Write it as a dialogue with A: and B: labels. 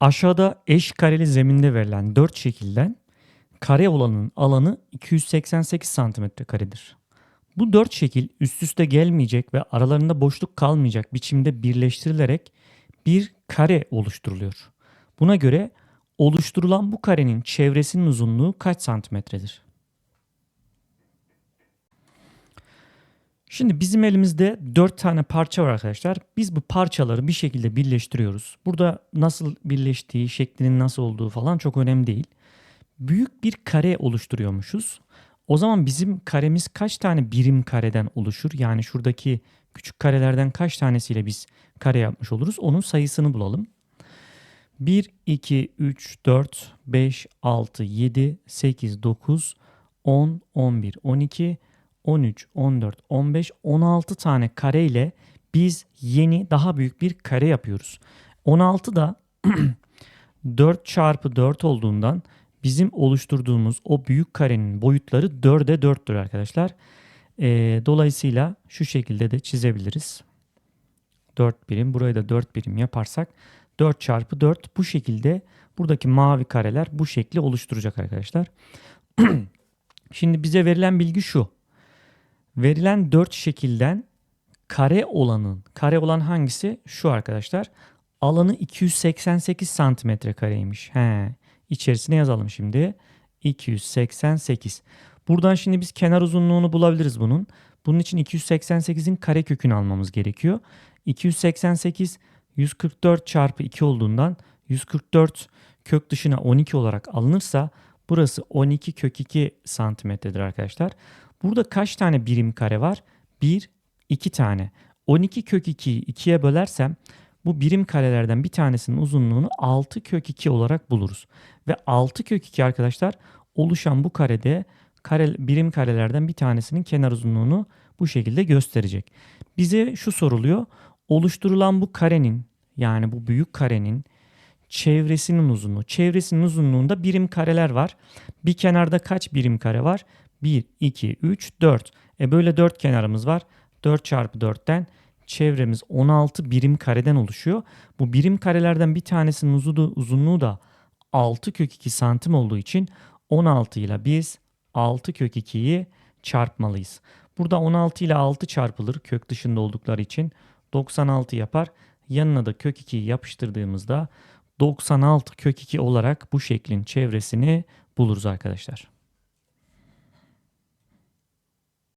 A: Aşağıda eş kareli zeminde verilen 4 şekilden kare olanın alanı 288 santimetre karedir. Bu 4 şekil üst üste gelmeyecek ve aralarında boşluk kalmayacak biçimde birleştirilerek bir kare oluşturuluyor. Buna göre oluşturulan bu karenin çevresinin uzunluğu kaç santimetredir? Şimdi bizim elimizde 4 tane parça var arkadaşlar. Biz bu parçaları bir şekilde birleştiriyoruz. Burada nasıl birleştiği, şeklinin nasıl olduğu falan çok önemli değil. Büyük bir kare oluşturuyormuşuz. O zaman bizim karemiz kaç tane birim kareden oluşur? Yani şuradaki küçük karelerden kaç tanesiyle biz kare yapmış oluruz? Onun sayısını bulalım. 1, 2, 3, 4, 5, 6, 7, 8, 9, 10, 11, 12, 13, 14, 15, 16 tane kare ile biz yeni daha büyük bir kare yapıyoruz. 16 da 4 çarpı 4 olduğundan bizim oluşturduğumuz o büyük karenin boyutları 4'e 4'tür arkadaşlar. Ee, dolayısıyla şu şekilde de çizebiliriz. 4 birim burayı da 4 birim yaparsak 4 çarpı 4 bu şekilde buradaki mavi kareler bu şekli oluşturacak arkadaşlar. Şimdi bize verilen bilgi şu. Verilen 4 şekilden kare olanın, kare olan hangisi? Şu arkadaşlar. Alanı 288 santimetre kareymiş. He. İçerisine yazalım şimdi. 288. Buradan şimdi biz kenar uzunluğunu bulabiliriz bunun. Bunun için 288'in kare kökünü almamız gerekiyor. 288 144 çarpı 2 olduğundan 144 kök dışına 12 olarak alınırsa burası 12 kök 2 santimetredir arkadaşlar. Burada kaç tane birim kare var? 1, 2 tane. 12 kök 2'yi 2'ye bölersem bu birim karelerden bir tanesinin uzunluğunu 6 kök 2 olarak buluruz. Ve 6 kök 2 arkadaşlar oluşan bu karede kare, birim karelerden bir tanesinin kenar uzunluğunu bu şekilde gösterecek. Bize şu soruluyor. Oluşturulan bu karenin yani bu büyük karenin çevresinin uzunluğu. Çevresinin uzunluğunda birim kareler var. Bir kenarda kaç birim kare var? 1, 2, 3, 4. E böyle 4 kenarımız var. 4 çarpı 4'ten çevremiz 16 birim kareden oluşuyor. Bu birim karelerden bir tanesinin uzunluğu da 6 kök 2 santim olduğu için 16 ile biz 6 kök 2'yi çarpmalıyız. Burada 16 ile 6 çarpılır kök dışında oldukları için 96 yapar. Yanına da kök 2'yi yapıştırdığımızda 96 kök 2 olarak bu şeklin çevresini buluruz arkadaşlar.